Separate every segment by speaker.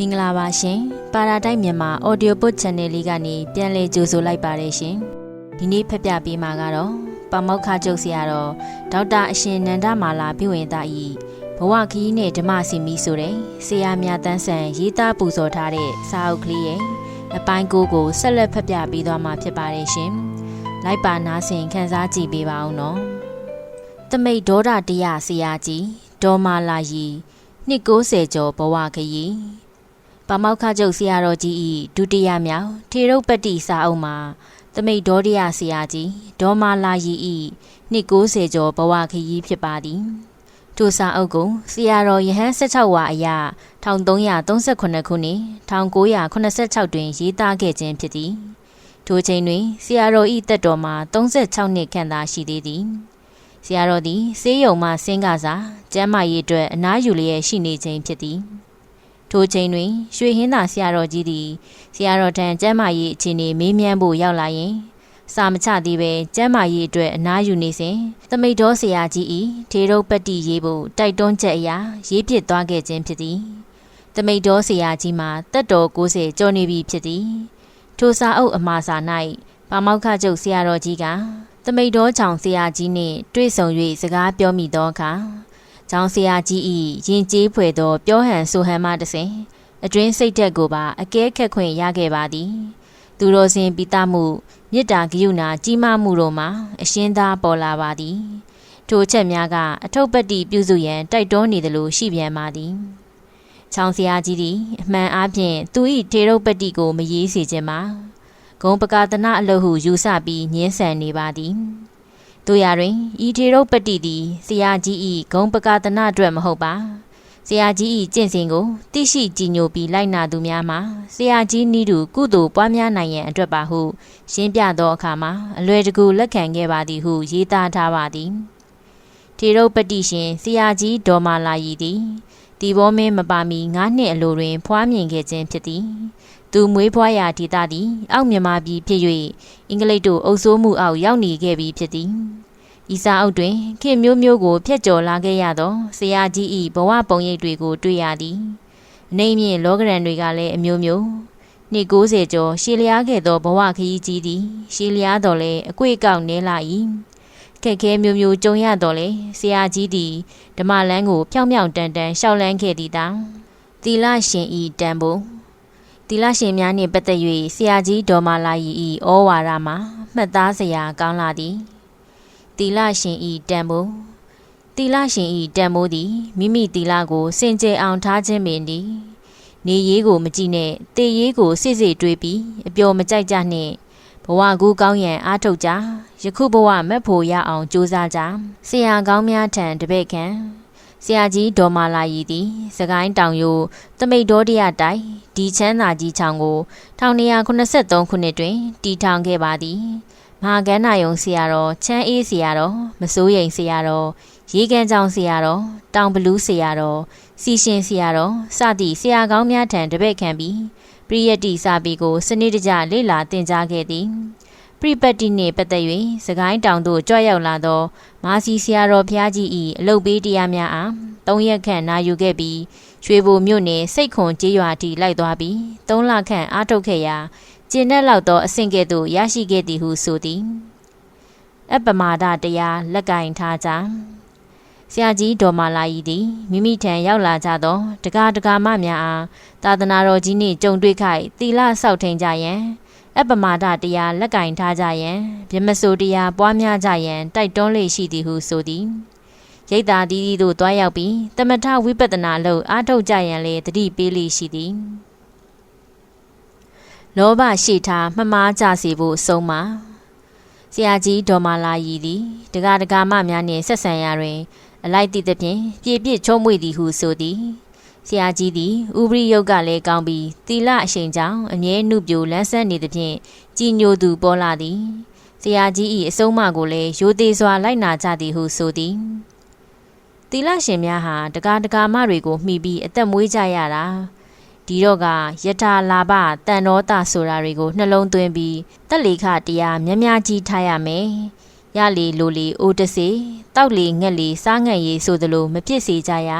Speaker 1: မင်္ဂလာပါရှင်ပါရာတိုက်မြန်မာ Audio Book Channel လေးကနေပြန်လည်ကြိုဆိုလိုက်ပါတယ်ရှင်ဒီနေ့ဖက်ပြပေးမှာကတော့ပမောက္ခကျုပ်ဆရာတော်ဒေါက်တာအရှင်နန္ဒမာလာပြည့်ဝင်သားဤဘဝခီးနဲ့ဓမ္မစီမီဆိုတဲ့ဆရာမြတ်တန်းဆန်ရေးသားပူဇော်ထားတဲ့စာအုပ်ကလေးရဲ့အပိုင်းကိုကိုဆက်လက်ဖက်ပြပေးသွားမှာဖြစ်ပါတယ်ရှင်လိုက်ပါနားဆင်ခန်းစားကြည့်ပေးပါအောင်နော်တမိတ်ဒေါဒတရားဆရာကြီးဒေါ်မာလာယီနှစ်90ကျော်ဘဝခရီး ပမောက္ခကျုပ်ဆရာတော်ကြီးဤဒုတိယမြောက်ထေရုပ်ပတ္တိစာအုပ်မှာတမိတ်ဒေါဒရဆရာကြီးဒေါ်မာလာယီဤနှစ်90ကျော်ဘဝခရီးဖြစ်ပါသည်ထိုစာအုပ်ကိုဆရာတော်ယဟန်16ဝါအရာ1338ခုနှစ်1986တွင်ရေးသားခဲ့ခြင်းဖြစ်သည်ထိုချိန်တွင်ဆရာတော်ဤတက်တော်မှာ36နှစ်ခန့်သာရှိသေးသည်ဆရာတော်သည်ဆေးရုံမှဆင်းကစားကျမ်းမာရေးအတွက်အနားယူလျက်ရှိနေခြင်းဖြစ်သည် ထိုချိန်တွင် ရွှေဟင်းသာဆရာတော်ကြီးသည်ဆရာတော်ထံကျမ်းမာရေးအခြေအနေမေးမြန်းဖို့ရောက်လာရင်စာမချသေးပဲကျမ်းမာရေးအတွက်အနားယူနေစဉ်သမိတ်တော်ဆရာကြီးဤထေရုပ်ပတ္တိရေးဖို့တိုက်တွန်းချက်အရာရေးပစ်သွားခဲ့ခြင်းဖြစ်သည်သမိတ်တော်ဆရာကြီးမှာတက်တော်90ကျော်နေပြီဖြစ်သည်ထိုစာအုပ်အမှားစာ၌ပါမောက္ခကျုပ်ဆရာတော်ကြီးကသမိတ်တော်ချောင်ဆရာကြီးနှင့်တွေ့ဆုံ၍စကားပြောမိသောအခါ ချောင်ဆရာကြီး၏ရင်ကျေးဖွယ်သောပြောဟန်ဆိုဟန်မှတစဉ်အတွင်းစိတ်သက်ကိုပါအကဲခက်ခွင့်ရခဲ့ပါသည်သူတော်စင်ပိတမှုမေတ္တာဂရုဏာကြီးမားမှုတို့မှာအရှင်းသားပေါ်လာပါသည်ထိုချက်များကအထုပ်ပတ္တိပြုစုရန်တိုက်တွန်းနေသလိုရှိပြန်ပါသည်ချောင်ဆရာကြီးသည်အမှန်အားဖြင့်သူ၏ထေရုပ်ပတ္တိကိုမရေးစေခြင်းမှာဂုံပကာသနာအလုပ်ဟုယူဆပြီးညှင်းဆန်နေပါသည် တို့ရတွင်ဤထေရုပ်ပတ္တိသည်ဆရာကြီး၏ဂုံပကာသနာအတွက်မဟုတ်ပါဆရာကြီး၏ကျင့်စဉ်ကိုသိရှိကြည်ညိုပြီးလိုက်နာသူများမှာဆရာကြီးနီးတူကုသိုလ်ပွားများနိုင်ရန်အတွက်ပါဟုရှင်းပြသောအခါမှာအလွယ်တကူလက်ခံခဲ့ပါသည်ဟုရေးသားထားပါသည်ထေရုပ်ပတ္တိရှင်ဆရာကြီးဒေါ်မာလာယီသည်ဒီဘောမင်းမပါမီ9နှစ်အလိုတွင်ဖွားမြင်ခဲ့ခြင်းဖြစ်သည် သူမွေးဖွားရာဒေသသည် အောက်မြန်မာပြည်ဖြစ်၍အင်္ဂလိပ်တို့အုပ်စိုးမှုအောက်ရောက်နေခဲ့ပြီးဖြစ်သည်ဤစာအုပ်တွင်ခေမျိုးမျိုးကိုဖျက်ကျော်လာခဲ့ရသောဆရာကြီး၏ဘဝပုံရိပ်တွေကိုတွေ့ရသည်အနေမြင့်လောကရန်တွေကလည်းအမျိုးမျိုးနှစ်90ကျော်ရှည်လျားခဲ့သောဘဝခရီးကြီးသည်ရှည်လျားတော်လဲအကွေ့ကောက်နေလာ၏ခက်ခဲမျိုးမျိုးကြုံရတော်လဲဆရာကြီးသည်ဓမ္မလန်းကိုဖြောင်းဖြောင်းတန်တန်ရှောက်လန်းခဲ့သည်တောင်သီလရှင်ဤတန်ဖို့ သီလရှင်များနှင့်ပတ်သက်၍ဆရာကြီးဒေါ်မာလာယီ၏ဩဝါဒမှာမှတ်သားစရာကောင်းလာသည်သီလရှင်ဤတန်ဖိုးသီလရှင်ဤတန်ဖိုးသည်မိမိသီလကိုစင်ကြယ်အောင်ထားခြင်းပင်သည်နေရေးကိုမကြည့်နဲ့တေရေးကိုစစ်စစ်တွေးပြီးအပျော်မကြိုက်ကြနှင့်ဘဝကူကောင်းရန်အားထုတ်ကြယခုဘဝမက်ဖို့ရအောင်ကြိုးစားကြဆရာကောင်းများထံတပည့်ခံ ဆရာကြီးဒေါ်မာလာယီသည်စကိုင်းတောင်ယိုတမိတ်တော်တရတိုက်ဒီချမ်းသာကြီးချောင်းကို1983ခုနှစ်တွင်တည်ထောင်ခဲ့ပါသည်မဟာကန္နာယုံဆရာတော်ချမ်းအေးဆရာတော်မစိုးရိမ်ဆရာတော်ရေကန်ကြောင်ဆရာတော်တောင်ဘလူးဆရာတော်စီရှင်ဆရာတော်စသည့်ဆရာကောင်းများထံတပည့်ခံပြီးပရိယတ္တိစာပေကိုစနစ်တကျလေ့လာသင်ကြားခဲ့သည် ပရိပတ်တိနှင့်ပတ်သက်၍စကိုင်းတောင်သို့ကြွရောက်လာသော မာစီဆရာတော်ဘုရားကြီး၏အလုတ်ပေးတရားများအားသုံးရက်ခန့်နာယူခဲ့ပြီးရွှေဘိုမြို့နယ်စိတ်ခွန်ကျေးရွာထိလိုက်သွားပြီးသုံးလခန့်အားထုတ်ခဲ့ရာကျင်းတဲ့လောက်သောအဆင့်ကဲ့သို့ရရှိခဲ့သည်ဟုဆိုသည်အပမာဒတရားလက်ကင်ထားကြဆရာကြီးဒေါ်မာလာကြီးသည်မိမိထံရောက်လာကြသောတကားတကားမများအားသာသနာတော်ကြီးနှင့်ကြုံတွေ့ခိုက်သီလဆောက်ထိန်ကြရန် အပမာဒတရားလက်ကင်ထားကြရန်ဗြမစိုးတရားပွားများကြရန်တိုက်တွန်းလေရှိသည်ဟုဆိုသည်ရိတ်တာတီးတီးတို့တွားရောက်ပြီးတမထဝိပဿနာလို့အားထုတ်ကြရန်လေတတိပေးလေရှိသည်လောဘရှိထားမမားကြစေဖို့ဆုံးပါဆရာကြီးဒေါ်မာလာယီသည်တကားတကားမများနှင့်ဆက်ဆံရာတွင် အလိုက်သည့်သဖြင့်ပြည့်ပြည့်ချုံးမွေသည်ဟုဆိုသည် ဆရာကြီးသည်ဥပရိယုတ်ကလည်းကောင်းပြီးတီလအရှိန်ကြောင့်အမြဲနှုတ်ပြိုလန်းဆန်းနေသဖြင့်ကြည်ညိုသူပေါ်လာသည်ဆရာကြီး၏အဆုံးအမကိုလည်းရိုသေစွာလိုက်နာကြသည်ဟုဆိုသည်တီလရှင်များဟာတကားတကာမတွေကိုမှီပြီးအသက်မွေးကြရတာဒီတော့ကယထာလာဘတန်တော်တာဆိုတာတွေကိုနှလုံးသွင်းပြီးတက်လေခတရားမြများကြီးထားရမယ်ရလေလိုလေအိုတစေတောက်လေငက်လေစားငက်ရေးဆိုသလိုမဖြစ်စေကြရ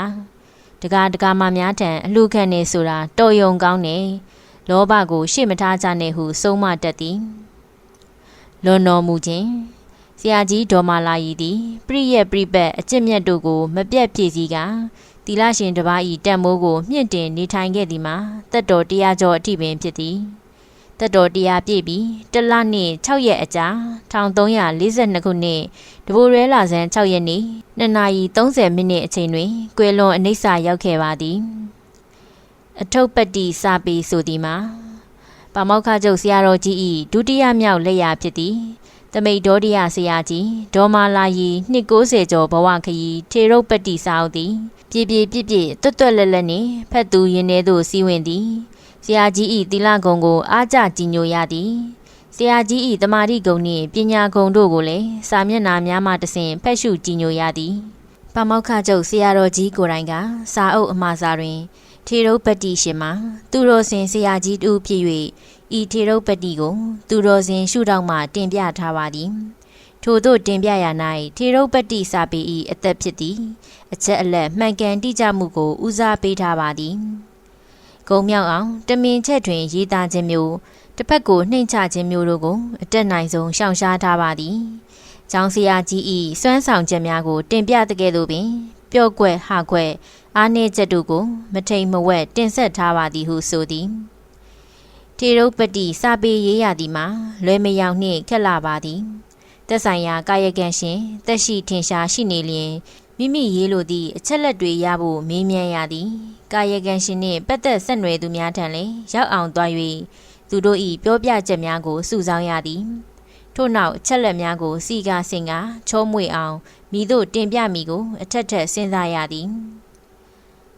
Speaker 1: တကားတကားမများထံအလှခံနေဆိုတာတော်ယုံကောင်းနေလောဘကို ရှေ့မထားကြနဲ့ဟုဆုံးမတတ်သည်လွန်တော်မူခြင်းဆရာကြီးဒေါ်မာလာယီသည်ပြည့်ရဲ့ပြိပတ်အကျင့်မြတ်တို့ကို မပြတ်ပြည့်စည်းကတီလာရှင်တစ်ပါးဤတန်မိုးကို မြင့်တင်နေထိုင်ခဲ့သည်မှာတက်တော်တရားကျော်အထိပင်ဖြစ်သည် တက်တော်တရားပြည့်ပြီးတလနှင့်6ရက်အကြာ1342ခုနှစ်တဘိုရဲလာဇန်6ရက်နေ့2နာရီ30မိနစ်အချိန်တွင်ကွယ်လွန်အနိစ္စရောက်ခဲ့ပါသည်အထုပ်ပတ္တိစာပေဆိုသည်မှာပါမောက္ခချုပ်ဆရာတော်ကြီး၏ဒုတိယမြောက်လက်ရာဖြစ်သည်တမိတ်ဒေါဒိယဆရာကြီးဒေါ်မာလာယီနှစ်90ကျော်ဘဝခရီးထေရုပ်ပတ္တိစာအုပ်သည် ပြေပြေပြည့်ပြည့်တွတ်တွတ်လက်လက်နှင့်ဖတ်သူရင်ထဲသို့စီးဝင်သည် ဆရာကြီး၏တီလာကုံကို အားကြကြည်ညိုရသည်ဆရာကြီး၏တမာတိဂုံနှင့်ပညာဂုံတို့ကိုလည်းစာမျက်နှာများမှတဆင့်ဖက်ရှုကြည်ညိုရသည်ပမောက္ခချုပ်ဆရာတော်ကြီးကိုယ်တိုင်ကစာအုပ်အမှားစာတွင်ထေရုပ်ပတ္တိရှင်မှာသူတော်စင်ဆရာကြီးတူဖြစ်၍ဤထေရုပ်ပတ္တိကို သူတော်စင်ရှုထောင့်မှတင်ပြထားပါသည်ထို့သို့တင်ပြရာ၌ထေရုပ်ပတ္တိစာပေ၏အသက်ဖြစ်သည် အချက်အလက်မှန်ကန်တိကျမှုကိုဦးစားပေးထားပါသည် ဂုံမြောက်အောင်တမင်ချက်တွင်ရေးသားခြင်းမျိုးတစ်ဖက်ကိုနှိမ့်ချခြင်းမျိုးတို့ကိုအတက်နိုင်ဆုံးရှောင်ရှားထားပါသည်။ကျောင်းဆရာကြီး၏စွမ်းဆောင်ချက်များကို တင်ပြတဲ့ကဲ့သို့ပင်ပျော့ကွက်ဟာကွက်အားနည်းချက်တို့ကိုမထိန်မဝက်တင်ဆက်ထားပါသည်ဟုဆိုသည်။ထေရုပ်ပတိစာပေရေးရသည်မှာလွယ်မယောင်နှင့်ခက်လာပါသည်။သက်ဆိုင်ရာကာယကံရှင်တက်ရှိထင်ရှားရှိနေလျင် မိမိရေးလိုသည့်အချက်လက်တွေရဖို့မေးမြန်းရသည်ကာယကံရှင်နှင့်ပတ်သက်ဆက်နွယ်သူများထံလည်းရောက်အောင်သွား၍သူတို့၏ပြောပြချက်များကိုစုဆောင်းရသည်ထို့နောက်အချက်လက်များကိုစီကားစင်ကချောမွေအောင်မိတို့တင်ပြမိကို အထက်ထက်စဉ်းစားရသည်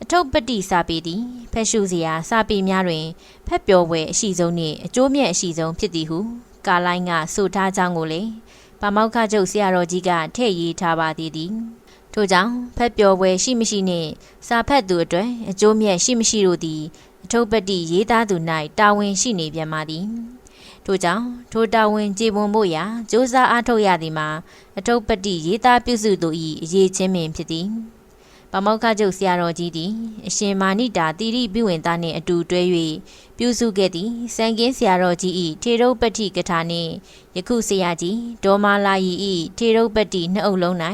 Speaker 1: အထုပ်ပတိစာပေသည်ဖက်ရှုစရာစာပေများတွင်ဖက်ပျော်ဝဲအရှိဆုံးနှင့်အကျိုးမြတ်အရှိဆုံးဖြစ်သည်ဟုကာလိုင်းကဆိုထားကြောင်းကိုလေဗမောက္ခချုပ်ဆရာတော်ကြီးကထည့်ရေးထားပါသေးသည် ထို့ကြောင့်ဖက်ပျော်ပွဲရှိမရှိနှင့်စာဖတ်သူအတွက်အကျိုးမြတ်ရှိမရှိတို့သည်အထုပ်ပတိရေးသားသူ၌တာဝန်ရှိနေပြန်ပါသည်ထို့ကြောင့်ထိုတာဝန်ကြေပွန်ဖို့ရာစ조사အားထုတ်ရသည်မှာအထုပ်ပတိရေးသားပြုစုသူ၏အရေးချင်းပင်ဖြစ်သည် ပမောက္ခချုပ်ဆရာတော်ကြီးသည်အရှင်မာနိတာတိရိပြုဝင်သားနှင့်အတူတွဲ၍ပြုစုခဲ့သည်စံကင်းဆရာတော်ကြီး၏ထေရုပ်ပတိကထာနှင့်ယခုဆရာကြီးဒေါ်မာလာယီ၏ထေရုပ်ပတိနှစ်အုပ်လုံး၌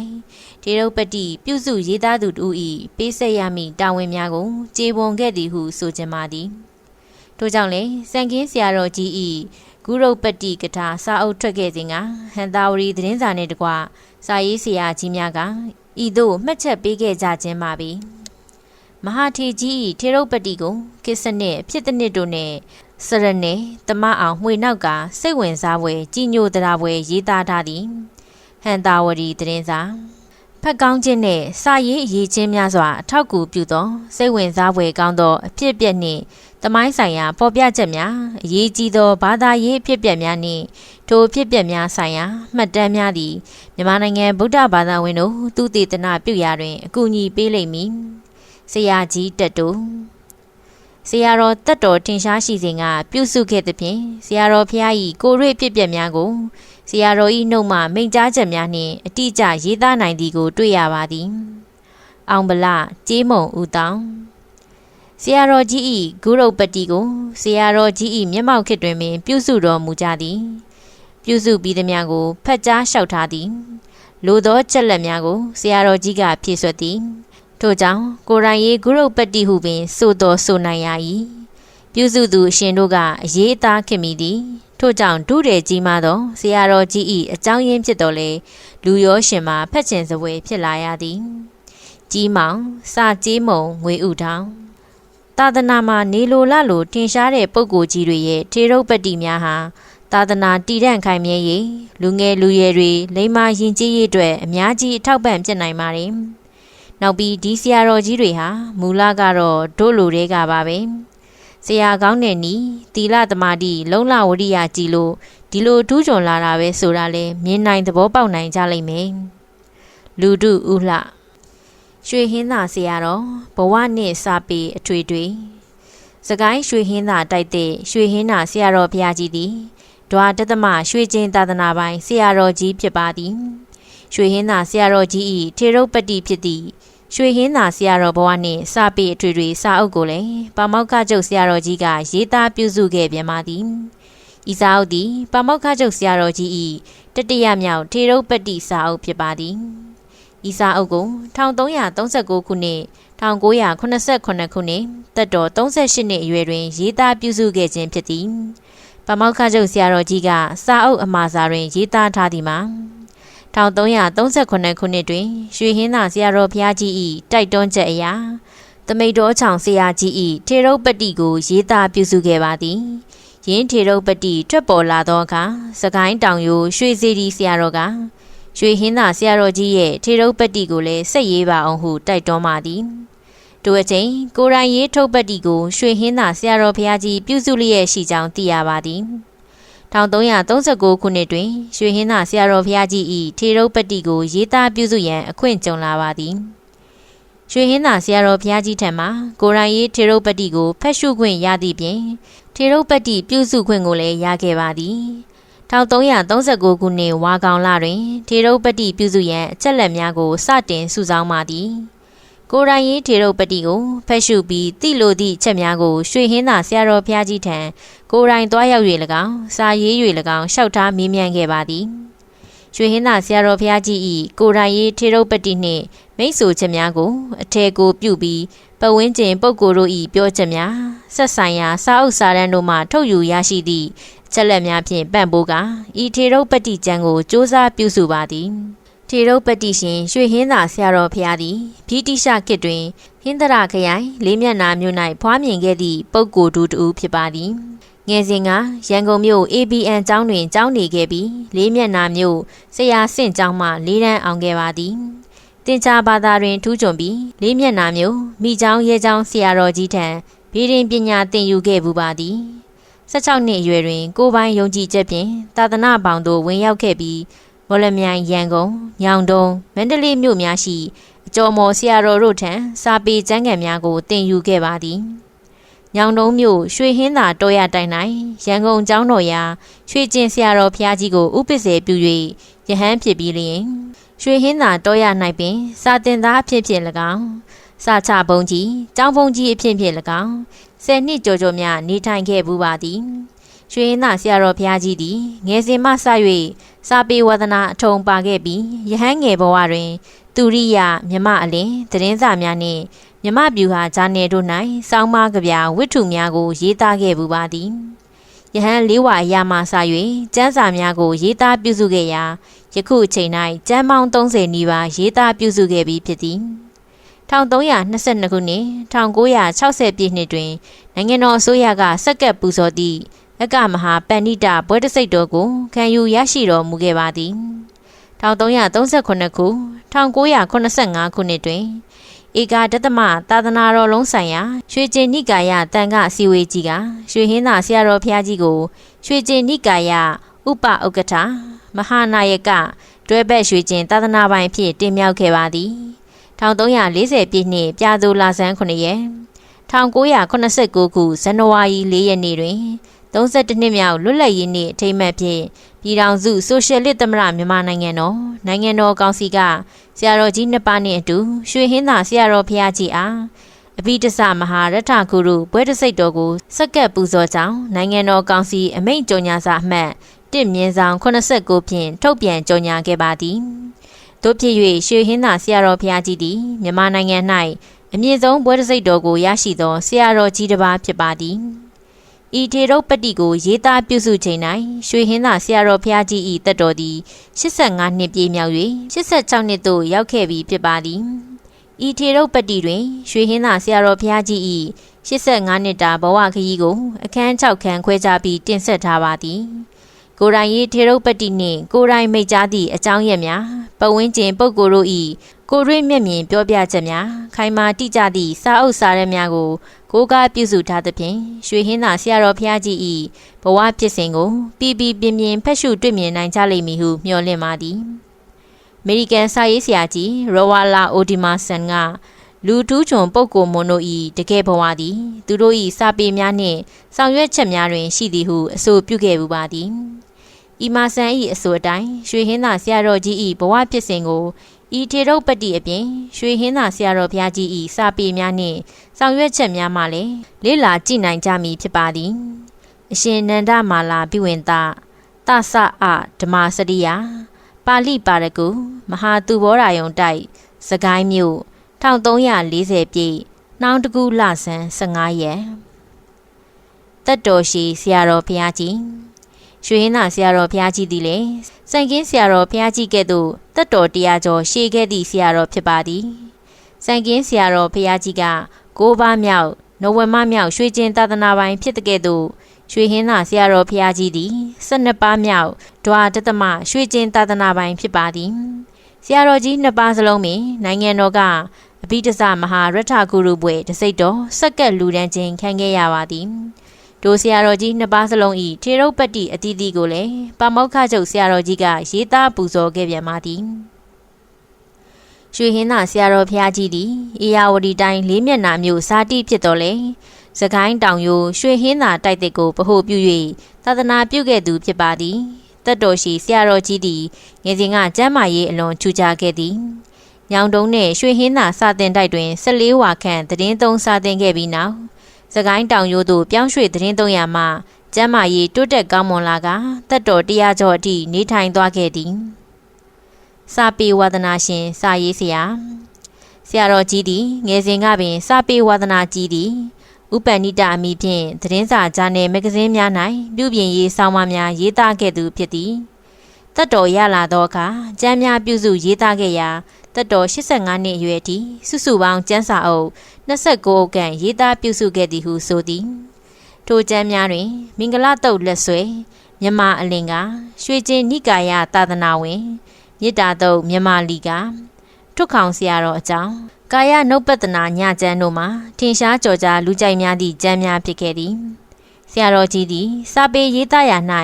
Speaker 1: ထေရုပ်ပတိပြုစုရေးသားသူတို့၏ပေးဆက်ရမည့်တာဝန်များကိုကြေပွန်ခဲ့သည်ဟုဆိုကြပါသည်ထို့ကြောင့်လည်းစံကင်းဆရာတော်ကြီး၏ဂုရုပတိကထာစာအုပ်ထွက်ခဲ့စဉ်ကဟန်တာဝရီသတင်းစာနှင့်တကွစာရေးဆရာကြီးများက ဤသို့မှတ်ချက်ပေးခဲ့ကြခြင်းပါပြီမဟာထေကြီး၏ထေရုပတိကိုကိစ္စနှင့်ဖြစ်တဲ့နှစ်တို့နှင့်စရနေတမအောင်မှွေနောက်ကစိတ်ဝင်စားပွဲကြီးညိုတရားပွဲရေးသားထားသည်ဟန်တာဝရီသတင်းစာ ဖက်ကောင်းခြင်းနှင့်စာရေးအရေးချင်းများစွာအထောက်အကူပြုသောစိတ်ဝင်စားဖွယ်ကောင်းသောအဖြစ်အပျက်နှင့်တမိုင်းဆိုင်ရာဖော်ပြချက်များအရေးကြီးသောဘာသာရေးအဖြစ်အပျက်များနှင့်ထိုအဖြစ်အပျက်များဆိုင်ရာမှတ်တမ်းများသည်မြန်မာနိုင်ငံဗုဒ္ဓဘာသာဝင်တို့သူတည်တနာပြုရာတွင်အကူအညီပေးလိမ့်မည်ဆရာကြီးတက်တူဆရာတော်တက်တော်ထင်ရှားရှိစဉ်ကပြုစုခဲ့သဖြင့်ဆရာတော်ဖျား၏ကိုရွေဖြစ်ပျက်များကို ဆရာတော်၏နှုတ်မှမိန့်ကြားချက်များနှင့်အတိအကျရေးသားနိုင်သည်ကိုတွေ့ရပါသည်။အောင်ဗလကြေးမုံဦးတောင်ဆရာတော်ကြီး၏ဂုရုပတိကိုဆရာတော်ကြီး၏မျက်မှောက်ခေတ်တွင်ပင်ပြုစုတော်မူကြသည်။ပြုစုပြီးသည်များကိုဖတ်ကြားလျှောက်ထားသည်။လိုသောချက်လက်များကိုဆရာတော်ကြီးကဖြည့်ဆွတ်သည်။ထို့ကြောင့်ကိုရိုင်းရေးဂုရုပတိဟုပင် ဆိုတော်ဆိုနိုင်ရ၏။ပြုစုသူအရှင်တို့ကအရေးအသားခင်မိသည် ထို့ကြောင့်ဒုတယ်ကြီးမားသောဆရာတော်ကြီး၏အကြောင်းရင်းဖြစ်တော်လေလူရောရှင်မှာဖက်ချင်စပွဲဖြစ်လာရသည်ကြီးမောင်စာကြီးမုံငွေဥထောင်သာသနာမှာနေလိုလလိုထင်ရှားတဲ့ပုဂ္ဂိုလ်ကြီးတွေရဲ့ထေရုပ်ပတ္တိများဟာသာသနာတည်တံ့ခိုင်မြဲရေးလူငယ်လူရွယ်တွေလိမ္မာရင်ကြီးရေးအတွက်အများကြီးအထောက်ပံ့ဖြစ်နိုင်ပါတယ်။နောက်ပြီးဒီဆရာတော်ကြီးတွေဟာမူလကတော့ဒုလူတွေကပါပဲ။ ဆရာကောင်းတဲ့နီတီလသမာတိလုံလဝရိယကြည်လို့ဒီလိုထူးချွန်လာတာပဲဆိုတာလဲမြင်နိုင်သဘောပေါက်နိုင်ကြလိမ့်မယ်လူတုဥလှရွှေဟင်းသာဆရာတော်ဘဝနှင့်စာပေအထွေထွေစကိုင်းရွှေဟင်းသာတိုက်တဲ့ရွှေဟင်းသာဆရာတော်ဘုရားကြီးသည်ဒွါတသမရွှေချင်းသာသနာပိုင်ဆရာတော်ကြီးဖြစ်ပါသည်ရွှေဟင်းသာဆရာတော်ကြီး၏ထေရုပ်ပတ္တိဖြစ်သည့် ရွှေဟင်းသာဆရာတော်ဘဝနှင့်စာပေအထွေထွေစာအုပ်ကိုလည်းပါမောက္ခချုပ်ဆရာတော်ကြီးကရေးသားပြုစုခဲ့ပြန်ပါသည်ဤစာအုပ်သည်ပါမောက္ခချုပ်ဆရာတော်ကြီး၏တတိယမြောက်ထေရုပတ္တိစာအုပ်ဖြစ်ပါသည်ဤစာအုပ်ကို1339ခုနှစ်1989ခုနှစ်တက်တော်38နှစ်အရွယ်တွင် ရေးသားပြုစုခဲ့ခြင်းဖြစ်သည်ပမောက္ခချုပ်ဆရာတော်ကြီးကစာအုပ်အမှာစာတွင်ရေးသားထားသည်မှာ 1338ခုနှစ်တွင်ရွှေဟင်းသာဆရာတော်ဘုရားကြီး၏တိုက်တွန်းချက်အရာတမိတ်တော်ချောင်ဆရာကြီး၏ထေရုပတ္တိကိုရေးသားပြုစုခဲ့ပါသည်ယင်းထေရုပတ္တိထွက်ပေါ်လာသောအခါစကိုင်းတောင်ယိုရွှေစီဒီဆရာတော်ကရွှေဟင်းသာဆရာတော်ကြီးရဲ့ထေရုပတ္တိကိုလည်းဆက်ရေးပါအောင်ဟုတိုက်တွန်းပါသည်တို့အချိန်ကိုရိုင်းရေးထုတ်ပတ္တိကိုရွှေဟင်းသာဆရာတော်ဘုရားကြီးပြုစုလျက်ရှိကြောင်းသိရပါသည် 1339ခုနှစ်တွင်ရွှေဟင်းသာဆရာတော်ဘုရားကြီး၏ထေရုပတ္တိကိုရေးသားပြုစုရန်အခွင့်ကြုံလာပါသည်ရွှေဟင်းသာဆရာတော်ဘုရားကြီးထံမှကိုရိုင်းရေးထေရုပတ္တိကိုဖတ်ရှုခွင့်ရသည့်ပြင် ထေရုပတ္တိပြုစုခွင့်ကိုလည်းရခဲ့ပါသည်1339ခုနှစ်ဝါကောင်လတွင်ထေရုပတ္တိပြုစုရန်အချက်လက်များကိုစတင်စုဆောင်းပါသည် ကိုရိုင်းရေးထေရုပတ္တိကိုဖက်ရှုပြီးတိလိုသည့်ချက်များကိုရွှေဟင်းသာဆရာတော်ဘုရားကြီးထံကိုရိုင်းသွားရောက်၍၎င်းစာရေး၍၎င်းလျှောက်ထားမေးမြန်းခဲ့ပါသည်ရွှေဟင်းသာဆရာတော်ဘုရားကြီး၏ကိုရိုင်းရေးထေရုပတ္တိနှင့်မိတ်ဆိုချက်များကိုအထည်ကိုပြုပြီးပဝင်းကျင်ပုဂ္ဂိုလ်တို့၏ပြောချက်များဆက်ဆိုင်ရာစာအုပ်စာတမ်းတို့မှထုတ်ယူရရှိသည့်ချက်လက်များဖြင့်ပံ့ပိုးကာဤထေရုပတ္တိကျမ်းကိုစ조사ပြုစုပါသည် ထေရုပတ္တိရှင်ရွှေဟင်းသာဆရာတော်ဖျားသည်ဗြိတိရှခေတ်တွင်ဟင်းသရခရိုင်လေးမျက်နှာမြို့၌ဖွားမြင်ခဲ့သည့်ပုဂ္ဂိုလ်တူတူဖြစ်ပါသည်ငယ်စဉ်ကရန်ကုန်မြို့ ABN ကျောင်းတွင်ကျောင်းနေခဲ့ပြီးလေးမျက်နှာမြို့ဆရာဆင့်ကျောင်းမှလေးတန်းအောင်ခဲ့ပါသည်တင်ချာဘာသာတွင်ထူးချွန်ပြီးလေးမျက်နှာမြို့မိကျောင်းရဲကျောင်းဆရာတော်ကြီးထံဗီရင်ပညာသင်ယူခဲ့ပူပါသည်16နှစ်အရွယ်တွင် ကိုပိုင်းယုံကြည်ချက်ဖြင့်သာသနာပေါင်သို့ဝင်ရောက်ခဲ့ပြီး မော်လမြိုင်ရန်ကုန်ညောင်တုံမန္တလေးမြို့များရှိအကျော်မော်ဆရာတော်တို့ထံစာပေကျမ်းဂန်များကိုတင်ယူခဲ့ပါသည်ညောင်တုံမြို့ရွှေဟင်းသာတော်ရတိုင်၌ရန်ကုန်ကျောင်းတော်ရာရွှေကျင်ဆရာတော်ဖျားကြီးကိုဥပ္ပစေပြု၍ယဟန်ဖြစ်ပြီးလျင်ရွှေဟင်းသာတော်ရ၌ပင် စာတင်သားအဖြစ်ဖြင့်၎င်းစာချဘုံကြီးကျောင်းဘုံကြီးအဖြစ်ဖြင့်၎င်းဆယ်နှစ်ကျော်ကျော်များနေထိုင်ခဲ့ပူပါသည် ရွှေရင်သာဆရာတော်ဘုရားကြီးသည်ငယ်စဉ်မှစ၍စာပေဝဒနာအထုံပါခဲ့ပြီးယဟန်ငယ်ဘဝတွင်သူရိယမြမအလင်သတင်းစာများနှင့်မြမပြူဟာဂျာနယ်တို့၌စောင်းမကဗျာဝိထုများကို ရေးသားခဲ့ပူပါသည်ယဟန်လေးဝအရာမှစ၍ကျမ်းစာများကို ရေးသားပြုစုခဲ့ရာယခုအချိန်၌ကျမ်းပေါင်း30နီးပါးရေးသားပြုစုခဲ့ပြီးဖြစ်သည်1322ခုနှစ်1960ပြည့်နှစ်တွင်နိုင်ငံတော်အစိုးရကစက္ကပ်ပူဇော်သည့် လက်ကမဟာပန္နိတဘွဲတစိတ်တော်ကိုခံယူရရှိတော်မူခဲ့ပါသည်1338ခု1985ခုနှစ်တွင်ဧကဒသမသာသနာတော်လုံးဆိုင်ရာရွှေကျင်နိကာယတန်ခအစည်းအဝေးကြီးကရွှေဟင်းသာဆရာတော်ဖျားကြီးကိုရွှေကျင်နိကာယဥပဥက္ကဋ္ဌမဟာနာယကတွဲဘက်ရွှေကျင်သာသနာပိုင်ဖြစ်တင်မြှောက်ခဲ့ပါသည်1340ပြည့်နှစ်ပြာသူလာဆန်း9ရက်1989ခုဇန်နဝါရီ4ရက်နေ့တွင် 32နှစ်မြောက်လွတ်လပ်ရေးနေ့အထိမ်းအမှတ်ဖြင့်ပြည်ထောင်စုဆိုရှယ်လစ်သမ္မတမြန်မာနိုင်ငံတော်နိုင်ငံတော်ကောင်စီကဆရာတော်ကြီးနှစ်ပါးနှင့်အတူရွှေဟင်းသာဆရာတော်ဖျားကြီးအားအဘိဓဆမဟာရထကုရုဘွဲတစိတ်တော်ကိုစက္ကပ်ပူဇော်ကြောင်းနိုင်ငံတော်ကောင်စီအမိန့်ကြော်ညာစာအမှတ်1မြင်းဆောင်89ဖြင့်ထုတ်ပြန်ကြော်ညာခဲ့ပါသည်တို့ဖြစ်၍ရွှေဟင်းသာဆရာတော်ဖျားကြီးသည်မြန်မာနိုင်ငံ၌အမြင့်ဆုံးဘွဲတစိတ်တော်ကိုရရှိသောဆရာတော်ကြီးတစ်ပါးဖြစ်ပါသည် ဤထေရုပ်ပတ္တိကိုရေးသားပြုစုချိန်၌ရွှေဟင်းသာဆရာတော်ဖျားကြီး၏တက်တော်သည်85နှစ်ပြည့်မြောက်၍86နှစ်သို့ရောက်ခဲ့ပြီဖြစ်ပါသည်ဤထေရုပ်ပတ္တိတွင်ရွှေဟင်းသာဆရာတော်ဖျားကြီး၏85နှစ်တာဘဝခရီးကိုအခန်း6ခန်းခွဲခြားပြီးတင်ဆက်ထားပါသည်ကိုရိုင်းရေးထေရုပ်ပတ္တိနှင့်ကိုရိုင်းမိတ်ကြားသည့်အကြောင်းရည်များပဝင်းကျင်ပုဂ္ဂိုလ်တို့၏ကိုရွေးမျက်မြင်ပြောပြချက်များခိုင်မာတိကျသည့်စာအုပ်စာရက်များကို ကိုးကားပြုစုထားသဖြင့်ရွှေဟင်းသာဆရာတော်ဖျားကြီး၏ဘဝဖြစ်စဉ်ကိုပြည်ပြည်ပြင်းပြင်းဖက်ရှုတွေ့မြင်နိုင်ကြလိမ့်မည်ဟုမျှော်လင့်ပါသည်အမေရိကန်စာရေးဆရာကြီးရောဝါလာအိုဒီမာဆန်ကလူထူးချွန်ပုဂ္ဂိုလ်မွန်တို့၏တကယ်ဘဝသည် သူတို့၏စာပေများနှင့်ဆောင်ရွက်ချက်များတွင် ရှိသည်ဟုအဆိုပြုခဲ့ပူပါသည်။ဤမာဆန်၏အဆိုအတိုင်းရွှေဟင်းသာဆရာတော်ကြီး၏ဘဝဖြစ်စဉ်ကို ဤထေရုပ်ပတ္တိအပြင်ရွှေဟင်းသာဆရာတော်ဘုရားကြီးဤစာပေများနှင့်ဆောင်ရွက်ချက်များမှလည်းလေးလာကြည့်နိုင်ကြမည်ဖြစ်ပါသည်အရှင်နန္ဒမာလာပြဝင်တာတဆအဓမ္မစရိယာပါဠိပါရဂုမဟာသူဘောရာယုံတိုက်စကိုင်းမြို့1340ပြည့်နှောင်းတကူလဆန်း15ရက်တက်တော်ရှိဆရာတော်ဘုရားကြီး ရွှေဟင်းသာဆရာတော်ဘုရားကြီးသည်လေစိုင်ကင်းဆရာတော်ဘုရားကြီးကဲ့သို့တက်တော်တရားကျော်ရှေခဲ့သည့်ဆရာတော်ဖြစ်ပါသည်စိုင်ကင်းဆရာတော်ဘုရားကြီးကကိုးပါးမြောက်နဝမမြောက်ရွှေကျင်သာသနာပိုင်ဖြစ်တဲ့ကဲ့သို့ရွှေဟင်းသာဆရာတော်ဘုရားကြီးသည်12ပါးမြောက်ဒွါတတမရွှေကျင်သာသနာပိုင်ဖြစ်ပါသည်ဆရာတော်ကြီးနှစ်ပါးစလုံးပင်နိုင်ငံတော်ကအဘိဓဇမဟာရထဂုရုဘွေတစိတ်တော်စက်ကက်လူတန်းချင်းခံခဲ့ရပါသည် ဒိုဆရာတော်ကြီးနှစ်ပါးစလုံးဤထေရုပ်ပတ္တိအတီးတီကိုလည်းပမောက္ခချုပ်ဆရာတော်ကြီးကရေးသားပူဇော်ခဲ့ပြန်ပါသည်ရွှေဟင်းသာဆရာတော်ဖျားကြီးသည်အေယာဝတီတိုင်းလေးမျက်နှာမြို့ဇာတိဖြစ်တော်လဲစကိုင်းတောင်ရိုးရွှေဟင်းသာတိုက်တဲ့ကိုပဟုပြု၍သာသနာပြုခဲ့သူဖြစ်ပါသည်တက်တော်ရှိဆရာတော်ကြီးသည်ငယ်စဉ်ကကျမ်းမာရေးအလွန်ချူချခဲ့သည်ညောင်တုံးနှင့်ရွှေဟင်းသာစာတင်တိုက်တွင်14ဝါခန့်သတင်းသုံးစာတင်ခဲ့ပြီးနောက် စကိုင်းတောင်ရိုးသို့ပြောင်းရွှေ့သတင်းသုံးရမှကျမ်းမာရေးတိုးတက်ကောင်းမွန်လာကတက်တော်တရားကျော်အထိနေထိုင်သွားခဲ့သည်စာပေဝါဒနာရှင် စာရေးဆရာဆရာတော်ကြီးသည်ငယ်စဉ်ကပင် စာပေဝါဒနာကြီးသည်ဥပဏိတအမိဖြင့်သတင်းစာဂျာနယ်မဂ္ဂဇင်းများ၌ပြုပြင်ရေးဆောင်းပါးများရေးသားခဲ့သူဖြစ်သည်တက်တော်ရလာသောအခါကျမ်းများပြုစုရေးသားခဲ့ရာ တက်တော်85နှစ်အရွယ်ထိစုစုပေါင်းကျမ်းစာအုပ်29အုပ်ကန်ရေးသားပြုစုခဲ့သည်ဟုဆိုသည်ထိုကျမ်းများတွင် မင်္ဂလာတုတ်လက်ဆွဲမြမအလင်ကရွှေကျင်နိကာယသာသနာဝင်မေတ္တာတုတ်မြမလီကထွတ်ခေါင်ဆရာတော်အကြောင်းကာယနုပ္ပတနာညကျမ်းတို့မှာထင်ရှားကြော်ကြားလူကြိုက်များသည့်ကျမ်းများဖြစ်ခဲ့သည်ဆရာတော်ကြီးသည်စာပေရေးသားရာ၌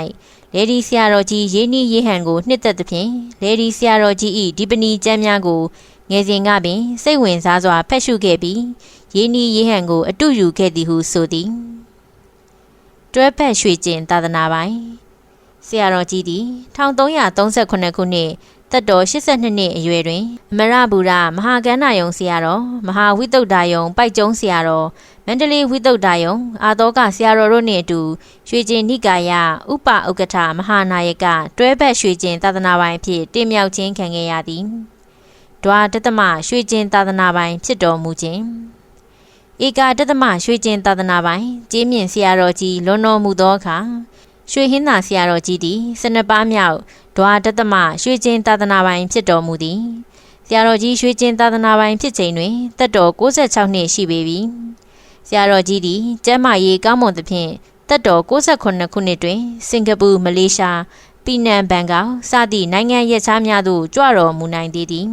Speaker 1: လေဒီဆရာတော်ကြီးရေးနီးရေးဟန်ကိုနှစ်သက်သဖြင့်လေဒီဆရာတော်ကြီး၏ဒီပနီကျမ်းများကိုငယ်စဉ်ကပင်စိတ်ဝင်စားစွာဖတ်ရှုခဲ့ပြီးရေးနီးရေးဟန်ကို အတုယူခဲ့သည်ဟုဆိုသည်တွဲဖက်ရွှေကျင်သာသနာပိုင်ဆရာတော်ကြီးသည်1338ခုနှစ် သက်တော်82နှစ်အရွယ်တွင်အမရဘူရမဟာကန္နာယုံဆရာတော်မဟာဝိတုဒ္ဓယုံပိုက်ကျုံဆရာတော်မန္တလေးဝိတုဒ္ဓယုံအာသောကဆရာတော်တို့နှင့်အတူရွှေကျင်နိကာယဥပဥက္ကဋ္ဌမဟာနာယကတွဲဘက်ရွှေကျင်သာသနာပိုင်ဖြစ်တင်မြောက်ခြင်းခံခဲ့ရသည်ဒွါတသမရွှေကျင်သာသနာပိုင်ဖြစ်တော်မူခြင်းဧကတသမရွှေကျင်သာသနာပိုင်ကျေးမြင့်ဆရာတော်ကြီးလွန်တော်မူသောအခါ ရွှေဟင်းသာဆရာတော်ကြီးသည်စနပါးမြောက်ဒွါတသမရွှေကျင်သာသနာပိုင်ဖြစ်တော်မူသည်ဆရာတော်ကြီးရွှေကျင်သာသနာပိုင်ဖြစ်ချိန်တွင်တက်တော်66နှစ်ရှိပေပြီဆရာတော်ကြီးသည်ကျမ်းမာရေးကောင်းမွန်သဖြင့်တက်တော်68ခုနှစ်တွင်စင်ကာပူမလေးရှားပီနန်ဘန်ကောက်စသည့်နိုင်ငံရပ်ခြားများသို့ကြွတော်မူနိုင်သေးသည်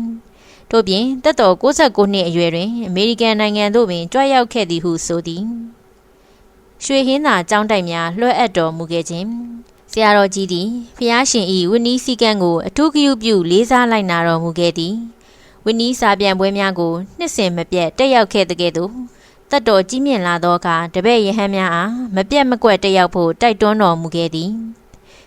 Speaker 1: ထို့ပြင်တက်တော်69နှစ်အရွယ်တွင်အမေရိကန်နိုင်ငံသို့ပင်ကြွရောက်ခဲ့သည်ဟုဆိုသည် ရွှေဟင်းသာကျောင်းတိုက်များလွှဲအပ်တော်မူခဲ့ခြင်းဆရာတော်ကြီးသည်ဖျားရှင်ဤဝင်းနီးစည်းကမ်းကိုအထူးဂရုပြုလေးစားလိုက်နာတော်မူခဲ့သည်ဝင်းနီးစာပြန်ပွဲများကိုနှစ်စဉ်မပြတ်တက်ရောက်ခဲ့တဲ့ကဲ့သို့တတ်တော်ကြီးမြင့်လာသောအခါတပည့်ရဟန်းများအားမပြတ်မကွက်တက်ရောက်ဖို့တိုက်တွန်းတော်မူခဲ့သည်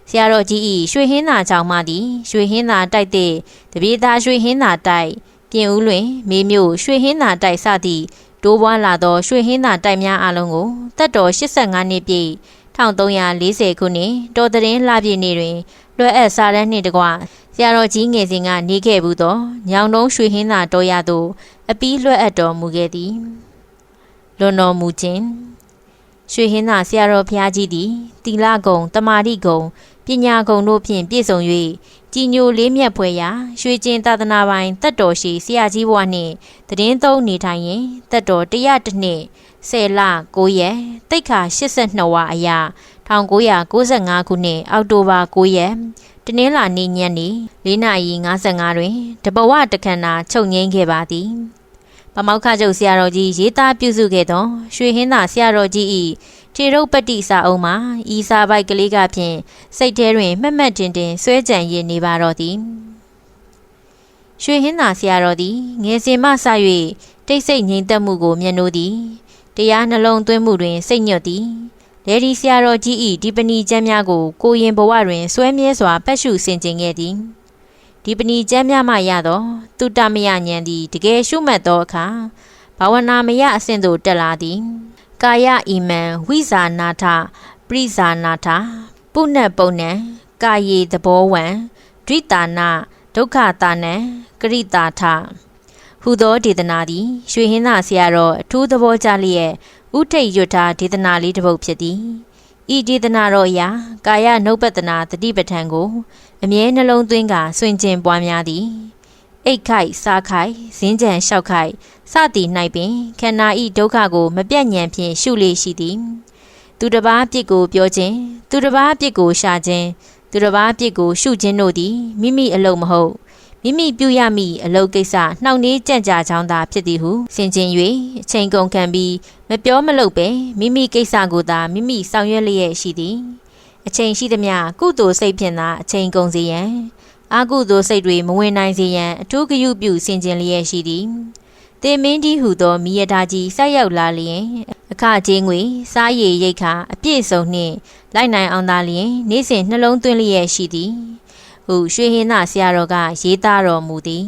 Speaker 1: ဆရာတော်ကြီးဤရွှေဟင်းသာကြောင့်မှသည်ရွှေဟင်းသာတိုက်တဲ့တပြေသားရွှေဟင်းသာတိုက်ပြင်ဦးလွင် မေမျိုးရွှေဟင်းသာတိုက်စသည့် တိုးပွားလာသောရွှေဟင်းသာတိုက်များအလုံးကိုတတ်တော်85နှစ်ပြည့်1340ခုနှစ်တော်တရင်လှပြည့်နေ့တွင်လွှဲအပ်စာတန်းနှင့်တကွဆရာတော်ကြီးငယ်စဉ်ကနေခဲ့ဘူးသောညောင်တုံးရွှေဟင်းသာတော်ရသို့အပီးလွှဲအပ်တော်မူခဲ့သည်လွန်တော်မူခြင်းရွှေဟင်းသာဆရာတော်ဘုရားကြီးသည်တီလာကုံတမာတိကုံ ပညာကုံတို့ဖြင့်ပြည့်စုံ၍ကြည်ညိုလေးမြတ်ဖွယ်ရာရွှေကျင်သာသနာပိုင်တက်တော်ရှိဆရာကြီးဘဝနှင့်တည်င်းသုံးနေထိုင်ရင်တက်တော်တရတနှစ်ဆယ်လ9ရက်တိတ်ခါ82ဝါအရာ1995ခုနှစ်အောက်တိုဘာ9ရက်တနင်္လာနေ့ညနေ4:55တွင်တဘဝတခန္ဓာချုပ်ငိမ့်ခဲ့ပါသည်ပမောက္ခချုပ်ဆရာတော်ကြီးရေးသားပြုစုခဲ့သောရွှေဟင်းသာဆရာတော်ကြီး၏ ခြေရုပ်ပတ္တိစာအုပ်မှာဤစာပိုက်ကလေးကဖြင့်စိတ်ထဲတွင်မှတ်မှတ်တင်တင်ဆွဲကြံရည်နေပါတော့သည်ရွှေဟင်းသာဆရာတော်သည်ငယ်စဉ်မှစ၍တိတ်ဆိတ်ငြိမ်သက်မှုကိုမျက်နှိုးသည်တရားနှလုံးသွင်းမှုတွင်စိတ်ညွတ်သည်လေဒီဆရာတော်ကြီး၏ဒီပဏီကျမ်းများကိုကိုရင်ဘဝတွင်စွဲမြဲစွာပတ်ရှုဆင်ခြင်ခဲ့သည်ဒီပဏီကျမ်းများမှရသောတုတ္တမယဉာဏ်သည်တကယ်ရှုမှတ်သောအခါဘာဝနာမယအဆင့်သို့တက်လာသည် ကာယဣမံဝိဇာနာထပရိဇာနာထပုဏ္ဏပုံဏံကာယေသဘောဝံဒိတာနာဒုက္ခတာနံကရိတာထဟူသောဒေသနာသည်ရွှေဟင်းသာဆရာတော်အထူးသဘောကျလျက်ဥထိတ်ရွတ်ထားဒေသနာလေးတစ်ပုဒ်ဖြစ်သည်ဤဒေသနာတော်အရာကာယနှုတ်ပတနာတတိပဋ္ဌာန်ကို အမြဲနှလုံးသွင်းကဆွင်ကျင်ပွားများသည် အိတ်ခိုက်စားခိုက်ဇင်းကြံလျှောက်ခိုက်စသည်၌ပင်ခန္ဓာဤဒုက္ခကိုမပြတ်ညံဖြင့်ရှုလေရှိသည်သူတစ်ပါးပြစ်ကိုပြောခြင်းသူတစ်ပါးပြစ်ကိုရှာခြင်းသူတစ်ပါးပြစ်ကိုရှုခြင်းတို့သည်မိမိအလုံးမဟုတ်မိမိပြုရမည့်အလုပ်ကိစ္စနှောင့်နှေးကြံ့ကြာကြောင်းသာဖြစ်သည်ဟုဆင်ခြင်၍အချိန်ကုန်ခံပြီးမပြောမလုပ်ပဲမိမိကိစ္စကိုသာမိမိဆောင်ရွက်လျက်ရှိသည် အချိန်ရှိသမျှကုသိုလ်စိတ်ဖြင့်သာအချိန်ကုန်စေရန် အာကုသိုလ်စိတ်တွေမဝင်နိုင်စေရန်အထူးဂရုပြုဆင်ခြင်လျက်ရှိသည်တင်မင်းဒီဟုသောမိယတာကြီးဆက်ရောက်လာလျင်အခချင်းငွေစားရည်ရိတ်ခါအပြည့်စုံနှင့်လိုက်နိုင်အောင်သာလျင် နေ့စဉ်နှလုံးသွင်းလျက်ရှိသည်ဟုရွှေဟင်းသာဆရာတော်ကရေးသားတော်မူသည်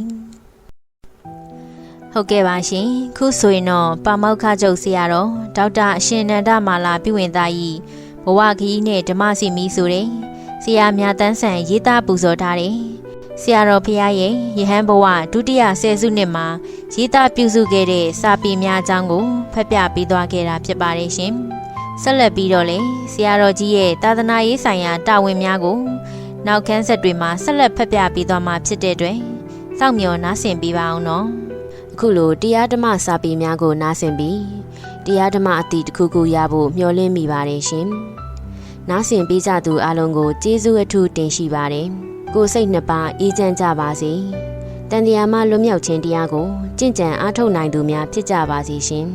Speaker 1: ဟုတ်ကဲ့ပါရှင်ခုဆိုရင်တော့ပါမောက္ခချုပ်ဆရာတော်ဒေါက်တာအရှင်နန္ဒမာလာပြဝင်သားကြီးဘဝခီးနဲ့ဓမ္မစီမီဆိုတဲ့ ဆရာမြတ်တန်းဆန်ရေးသားပူဇော်ထားတယ်ဆရာတော်ဖရာရဲ့ယဟန်ဘဝဒုတိယဆယ်စုနှစ်မှာရေးသားပြုစုခဲ့တဲ့စာပေများအကြောင်းကိုဖတ်ပြပေးသွားခဲ့တာဖြစ်ပါတယ်ရှင်ဆက်လက်ပြီးတော့လေဆရာတော်ကြီးရဲ့သာသနာရေးဆိုင်ရာတာဝန်များကိုနောက်ခန်းဆက်တွေမှာဆက်လက်ဖတ်ပြပေးသွားမှာဖြစ်တဲ့အတွက်စောင့်မျှော်နားဆင်ပေးပါအောင်နော်အခုလိုတရားဓမ္မစာပေများကိုနားဆင်ပြီးတရားဓမ္မအသည့်တစ်ခုခုရဖို့မျှော်လင့်မိပါတယ်ရှင် နားဆင်ပေးကြသူအလုံးကိုကျေးဇူးအထူးတင်ရှိပါတယ်ကိုယ်စိတ်နှစ်ပါးအေးချမ်းကြပါစေတန်တရားမှလွတ်မြောက်ခြင်းတရားကိုကြင့်ကြံအားထုတ်နိုင်သူများဖြစ်ကြပါစေရှင်